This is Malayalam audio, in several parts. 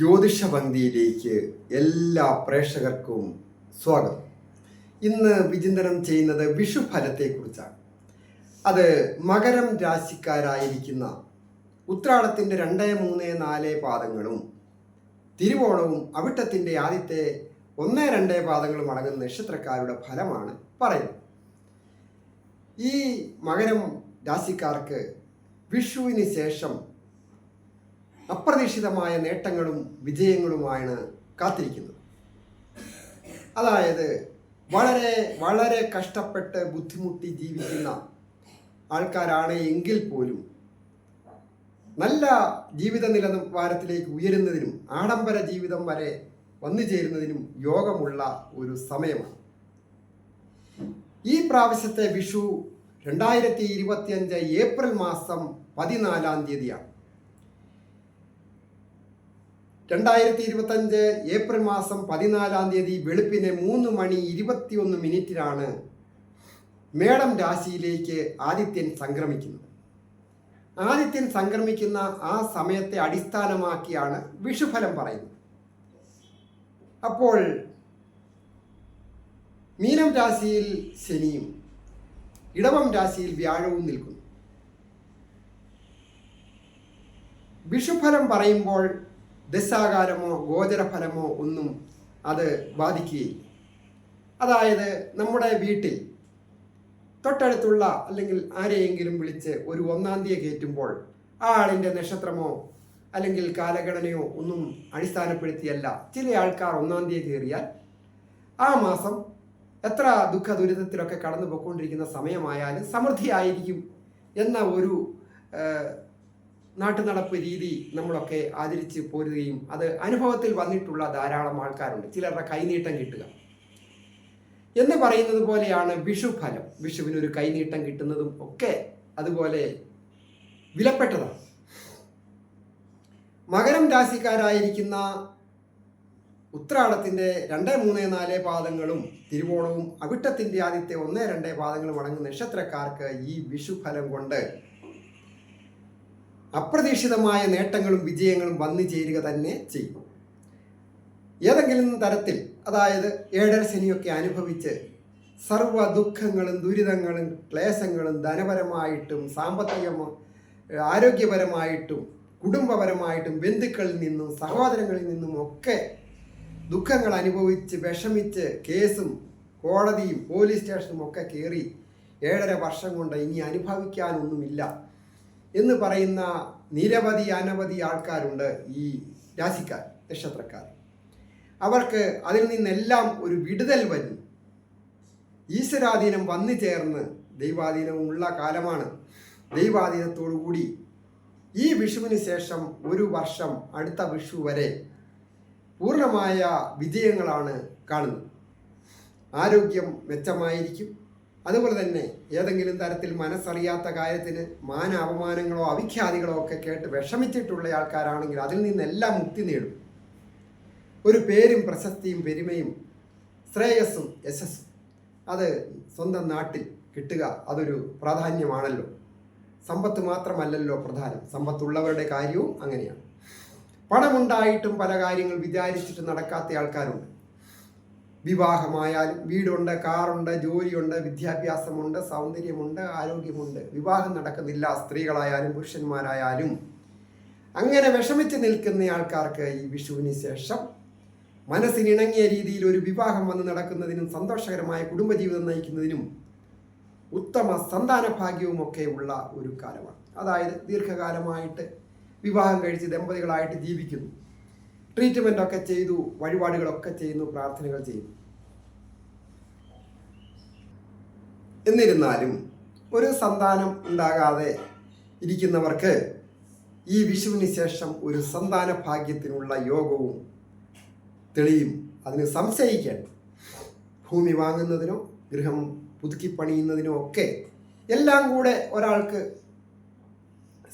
ജ്യോതിഷ പന്തിയിലേക്ക് എല്ലാ പ്രേക്ഷകർക്കും സ്വാഗതം. ഇന്ന് വിചിന്തനം ചെയ്യുന്നത് വിഷുഫലത്തെക്കുറിച്ചാണ്. അത് മകരം രാശിക്കാരായിരിക്കുന്ന ഉത്രാടത്തിന്റെ രണ്ട് മൂന്ന് നാല് പാദങ്ങളും തിരുവോണവും അവിട്ടത്തിന്റെ ആദ്യത്തെ ഒന്ന് രണ്ട് പാദങ്ങളും അടങ്ങുന്ന നക്ഷത്രക്കാരുടെ ഫലമാണ് പറയുന്നത്. ഈ മകരം രാശിക്കാർക്ക് വിഷുവിന് ശേഷം അപ്രതീക്ഷിതമായ നേട്ടങ്ങളും വിജയങ്ങളുമാണ് കാത്തിരിക്കുന്നത്. അതായത് വളരെ വളരെ കഷ്ടപ്പെട്ട് ബുദ്ധിമുട്ടി ജീവിക്കുന്ന ആൾക്കാരാണ് എങ്കിൽ പോലും നല്ല ജീവിത നിലവാരത്തിലേക്ക് ഉയരുന്നതിനും ആഡംബര ജീവിതം വരെ വന്നു ചേരുന്നതിനും യോഗമുള്ള ഒരു സമയമാണ്. ഈ പ്രാവശ്യത്തെ വിഷു രണ്ടായിരത്തി ഇരുപത്തിയഞ്ച് ഏപ്രിൽ മാസം പതിനാലാം തീയതിയാണ്. രണ്ടായിരത്തി ഇരുപത്തഞ്ച് ഏപ്രിൽ മാസം പതിനാലാം തീയതി വെളുപ്പിന് മൂന്ന് മണി ഇരുപത്തിയൊന്ന് മിനിറ്റിലാണ് മേടം രാശിയിലേക്ക് ആദിത്യൻ സംക്രമിക്കുന്നത്. ആദിത്യൻ സംക്രമിക്കുന്ന ആ സമയത്തെ അടിസ്ഥാനമാക്കിയാണ് വിഷുഫലം പറയുന്നത്. അപ്പോൾ മീനം രാശിയിൽ ശനിയും ഇടവം രാശിയിൽ വ്യാഴവും നിൽക്കുന്നു. വിഷുഫലം പറയുമ്പോൾ ദശാകാരമോ ഗോചരഫലമോ ഒന്നും അത് ബാധിക്കുകയില്ല. അതായത് നമ്മുടെ വീട്ടിൽ തൊട്ടടുത്തുള്ള അല്ലെങ്കിൽ ആരെയെങ്കിലും വിളിച്ച് ഒരു ഒന്നാം തീയതി കയറ്റുമ്പോൾ ആ ആളിന്റെ നക്ഷത്രമോ അല്ലെങ്കിൽ കാലഗണനയോ ഒന്നും അടിസ്ഥാനപ്പെടുത്തിയല്ല. ചില ആൾക്കാർ ഒന്നാം തീയതി കയറിയാൽ ആ മാസം എത്ര ദുഃഖ ദുരിതത്തിലൊക്കെ കടന്നു പോയിക്കൊണ്ടിരിക്കുന്ന സമയമായാലും സമൃദ്ധിയായിരിക്കും എന്ന ഒരു നാട്ടുനടപ്പ് രീതി നമ്മളൊക്കെ ആദരിച്ച് പോരുകയും അത് അനുഭവത്തിൽ വന്നിട്ടുള്ള ധാരാളം ആൾക്കാരുണ്ട്. ചിലരുടെ കൈനീട്ടം കിട്ടുക. എന്ന് പറയുന്നത് പോലെയാണ് വിഷുഫലം. വിഷുവിനൊരു കൈനീട്ടം കിട്ടുന്നതും ഒക്കെ അതുപോലെ വിലപ്പെട്ടതാണ്. മകരം രാശിക്കാരായിരിക്കുന്ന ഉത്രാടത്തിന്റെ രണ്ട് മൂന്ന് നാല് പാദങ്ങളും തിരുവോണവും അവിട്ടത്തിന്റെ ആദ്യത്തെ ഒന്ന് രണ്ട് പാദങ്ങളും അടങ്ങുന്ന നക്ഷത്രക്കാർക്ക് ഈ വിഷുഫലം കൊണ്ട് അപ്രതീക്ഷിതമായ നേട്ടങ്ങളും വിജയങ്ങളും വന്നു ചേരുക തന്നെ ചെയ്യും. ഏതെങ്കിലും തരത്തിൽ അതായത് ഏഴര ശനിയൊക്കെ അനുഭവിച്ച് സർവ ദുഃഖങ്ങളും ദുരിതങ്ങളും ക്ലേശങ്ങളും ധനപരമായിട്ടും സാമ്പത്തിക ആരോഗ്യപരമായിട്ടും കുടുംബപരമായിട്ടും ബന്ധുക്കളിൽ നിന്നും സഹോദരങ്ങളിൽ നിന്നും ഒക്കെ ദുഃഖങ്ങൾ അനുഭവിച്ച് വിഷമിച്ച് കേസും കോടതിയും പോലീസ് സ്റ്റേഷനും ഒക്കെ കയറി ഏഴര വർഷം കൊണ്ട് ഇനി അനുഭവിക്കാനൊന്നുമില്ല. എന്ന് പറയുന്ന നിരവധി അനവധി ആൾക്കാരുണ്ട് ഈ രാശിക്കാർ നക്ഷത്രക്കാർ. അവർക്ക് അതിൽ നിന്നെല്ലാം ഒരു വിടുതൽ വരും. ഈശ്വരാധീനം വന്നു ചേർന്ന് ദൈവാധീനമുള്ള കാലമാണ്. ദൈവാധീനത്തോടുകൂടി ഈ വിഷുവിന് ശേഷം ഒരു വർഷം അടുത്ത വിഷു വരെ പൂർണമായ വിജയങ്ങളാണ് കാണുന്നത്. ആരോഗ്യം മെച്ചമായിരിക്കും. അതുപോലെ തന്നെ ഏതെങ്കിലും തരത്തിൽ മനസ്സറിയാത്ത കാര്യത്തിന് മാന അപമാനങ്ങളോ അവിഖ്യാതികളോ ഒക്കെ കേട്ട് വിഷമിച്ചിട്ടുള്ള ആൾക്കാരാണെങ്കിൽ അതിൽ നിന്നെല്ലാം മുക്തി നേടും. ഒരു പേരും പ്രശസ്തിയും പെരുമയും ശ്രേയസ്സും യശസ്സും. അത് സ്വന്തം നാട്ടിൽ കിട്ടുക അതൊരു പ്രാധാന്യമാണല്ലോ. സമ്പത്ത് മാത്രമല്ലല്ലോ പ്രധാനം. സമ്പത്തുള്ളവരുടെ കാര്യവും അങ്ങനെയാണ്. പണമുണ്ടായിട്ടും പല കാര്യങ്ങൾ വിചാരിച്ചിട്ട് നടക്കാത്ത ആൾക്കാരുണ്ട്. വിവാഹമായാലും വീടുണ്ട് കാറുണ്ട് ജോലിയുണ്ട് വിദ്യാഭ്യാസമുണ്ട് സൗന്ദര്യമുണ്ട് ആരോഗ്യമുണ്ട്. വിവാഹം നടക്കുന്നില്ല സ്ത്രീകളായാലും പുരുഷന്മാരായാലും. അങ്ങനെ വിഷമിച്ച് നിൽക്കുന്ന ആൾക്കാർക്ക് ഈ വിഷുവിന് ശേഷം മനസ്സിനിണങ്ങിയ രീതിയിൽ ഒരു വിവാഹം വന്ന് നടക്കുന്നതിനും സന്തോഷകരമായ കുടുംബജീവിതം നയിക്കുന്നതിനും ഉത്തമ സന്താന ഭാഗ്യവുമൊക്കെ ഉള്ള ഒരു കാലമാണ്. അതായത് ദീർഘകാലമായിട്ട് വിവാഹം കഴിച്ച് ദമ്പതികളായിട്ട് ജീവിക്കുന്നു. ട്രീറ്റ്മെന്റ് ഒക്കെ ചെയ്തു വഴിപാടുകളൊക്കെ ചെയ്യുന്നു പ്രാർത്ഥനകൾ ചെയ്യുന്നു. എന്നിരുന്നാലും ഒരു സന്താനം ഉണ്ടാകാതെ ഇരിക്കുന്നവർക്ക് ഈ വിഷുവിന് ശേഷം ഒരു സന്താന ഭാഗ്യത്തിനുള്ള യോഗവും തെളിയും. അതിന് സംശയിക്കാൻ ഭൂമി വാങ്ങുന്നതിനോ ഗൃഹം പുതുക്കി പണിയുന്നതിനോ ഒക്കെ എല്ലാം കൂടെ ഒരാൾക്ക്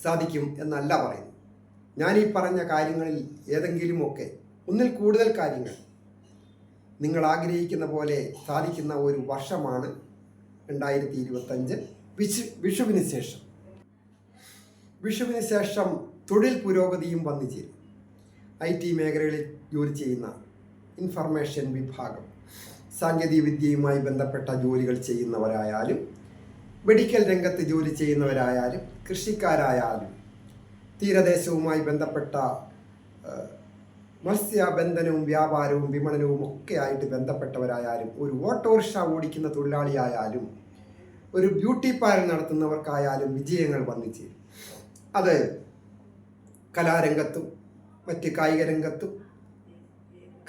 സാധിക്കും എന്നല്ല പറയുന്നു ഈ പറഞ്ഞ കാര്യങ്ങളിൽ ഏതെങ്കിലുമൊക്കെ ഒന്നിൽ കൂടുതൽ കാര്യങ്ങൾ നിങ്ങൾ ആഗ്രഹിക്കുന്ന പോലെ സാധിക്കുന്ന ഒരു വർഷമാണ് രണ്ടായിരത്തി ഇരുപത്തഞ്ച് വിഷു വിഷുവിന് ശേഷം വിഷുവിന് ശേഷം തൊഴിൽ പുരോഗതിയും വന്നു ചേരും ഐ ടി മേഖലകളിൽ ജോലി ചെയ്യുന്ന ഇൻഫർമേഷൻ വിഭാഗം സാങ്കേതിക വിദ്യയുമായി ബന്ധപ്പെട്ട ജോലികൾ ചെയ്യുന്നവരായാലും മെഡിക്കൽ രംഗത്ത് ജോലി ചെയ്യുന്നവരായാലും കൃഷിക്കാരായാലും തീരദേശവുമായി ബന്ധപ്പെട്ട മത്സ്യബന്ധനവും വ്യാപാരവും വിപണനവും ഒക്കെ ആയിട്ട് ബന്ധപ്പെട്ടവരായാലും ഒരു ഓട്ടോറിക്ഷ ഓടിക്കുന്ന തൊഴിലാളിയായാലും ഒരു ബ്യൂട്ടി പാർലർ നടത്തുന്നവർക്കായാലും വിജയങ്ങൾ വന്നിച്ചേരും ചേരും അത് കലാരംഗത്തും മറ്റ് കായിക രംഗത്തും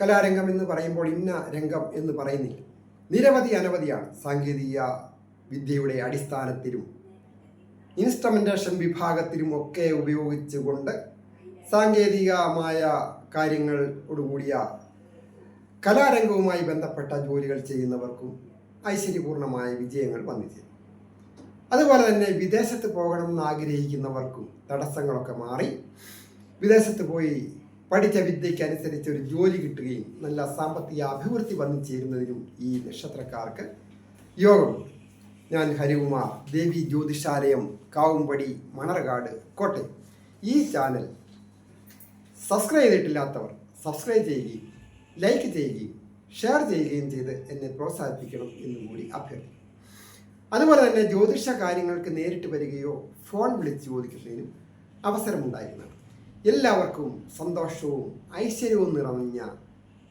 കലാരംഗം എന്ന് പറയുമ്പോൾ ഇന്ന രംഗം എന്ന് പറയുന്നില്ല. നിരവധി അനവധിയാണ് സാങ്കേതിക വിദ്യയുടെ അടിസ്ഥാനത്തിലും ഇൻസ്ട്രുമെന്റേഷൻ വിഭാഗത്തിലും ഒക്കെ ഉപയോഗിച്ചുകൊണ്ട് സാങ്കേതികമായ കാര്യങ്ങളോടുകൂടിയ കലാരംഗവുമായി ബന്ധപ്പെട്ട ജോലികൾ ചെയ്യുന്നവർക്കും ഐശ്വര്യപൂർണമായ വിജയങ്ങൾ വന്നിരുന്നു. അതുപോലെ തന്നെ വിദേശത്ത് പോകണമെന്ന് ആഗ്രഹിക്കുന്നവർക്കും തടസ്സങ്ങളൊക്കെ മാറി. വിദേശത്ത് പോയി പഠിച്ച വിദ്യയ്ക്ക് അനുസരിച്ച് ഒരു ജോലി കിട്ടുകയും നല്ല സാമ്പത്തിക അഭിവൃദ്ധി വന്നു ചേരുന്നതിനും ഈ നക്ഷത്രക്കാർക്ക് യോഗമുണ്ട്. ഞാൻ ഹരികുമാർ ദേവി ജ്യോതിഷാലയം കാവുംപടി മണർകാട് കോട്ടയം. ഈ ചാനൽ സബ്സ്ക്രൈബ് ചെയ്തിട്ടില്ലാത്തവർ സബ്സ്ക്രൈബ് ചെയ്യുകയും ലൈക്ക് ചെയ്യുകയും ഷെയർ ചെയ്യുകയും ചെയ്ത് എന്നെ പ്രോത്സാഹിപ്പിക്കണം എന്നും കൂടി അഭ്യർത്ഥിക്കുന്നു. അതുപോലെ തന്നെ ജ്യോതിഷ കാര്യങ്ങൾക്ക് നേരിട്ട് വരികയോ ഫോൺ വിളിച്ച് ചോദിക്കുന്നതിനും അവസരമുണ്ടായിരുന്നതാണ് എല്ലാവർക്കും സന്തോഷവും ഐശ്വര്യവും നിറഞ്ഞ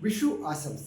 വിഷു ആശംസ.